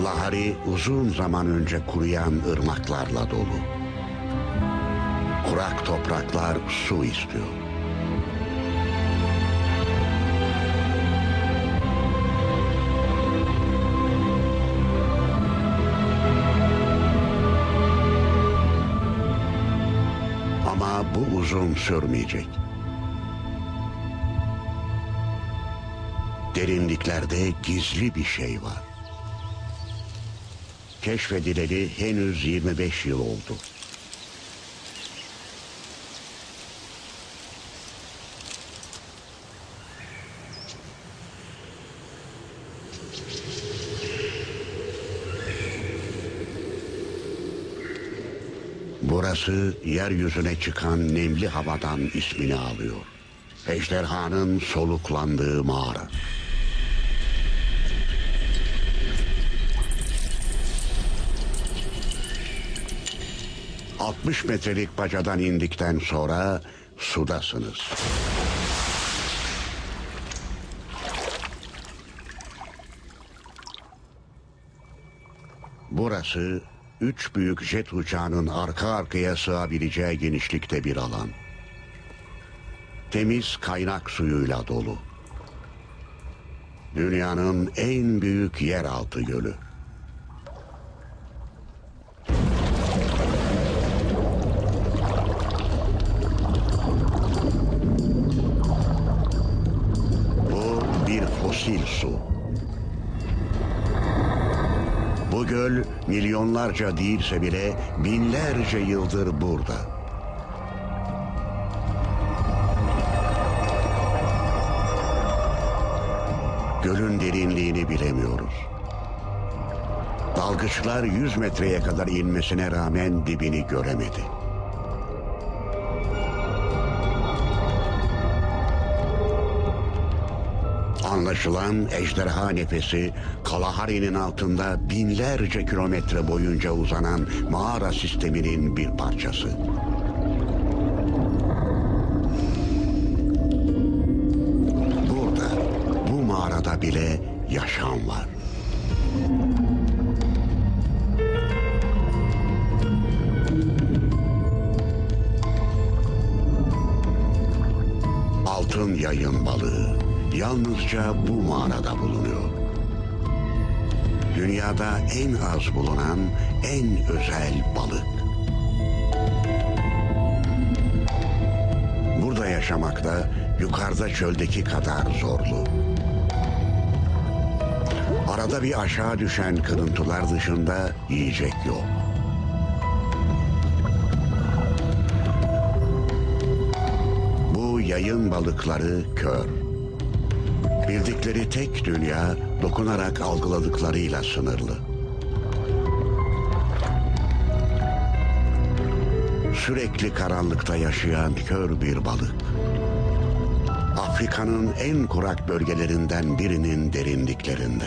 Kalahari uzun zaman önce kuruyan ırmaklarla dolu. Kurak topraklar su istiyor. Ama bu uzun sürmeyecek. Derinliklerde gizli bir şey var. Keşfedileli henüz 25 yıl oldu. Burası yeryüzüne çıkan nemli havadan ismini alıyor. Ejderhanın soluklandığı mağara. ...60 metrelik bacadan indikten sonra sudasınız. Burası üç büyük jet uçağının arka arkaya sığabileceği genişlikte bir alan. Temiz kaynak suyuyla dolu. Dünyanın en büyük yeraltı gölü. Su. Bu göl milyonlarca değilse bile binlerce yıldır burada. Gölün derinliğini bilemiyoruz. Dalgıçlar 100 metreye kadar inmesine rağmen dibini göremedi. Anlaşılan ejderha nefesi Kalahari'nin altında binlerce kilometre boyunca uzanan mağara sisteminin bir parçası. Burada, bu mağarada bile yaşam var. Altın yayın balığı yalnızca bu mağarada bulunuyor. Dünyada en az bulunan en özel balık. Burada yaşamak da yukarıda çöldeki kadar zorlu. Arada bir aşağı düşen kırıntılar dışında yiyecek yok. Bu yayın balıkları kör. Bildikleri tek dünya dokunarak algıladıklarıyla sınırlı. Sürekli karanlıkta yaşayan kör bir balık. Afrika'nın en kurak bölgelerinden birinin derinliklerinde.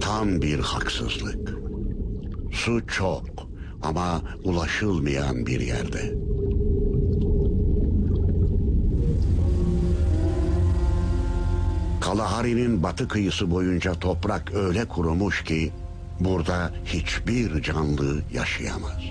Tam bir haksızlık. Su çok ama ulaşılmayan bir yerde. Kalahari'nin batı kıyısı boyunca toprak öyle kurumuş ki burada hiçbir canlı yaşayamaz.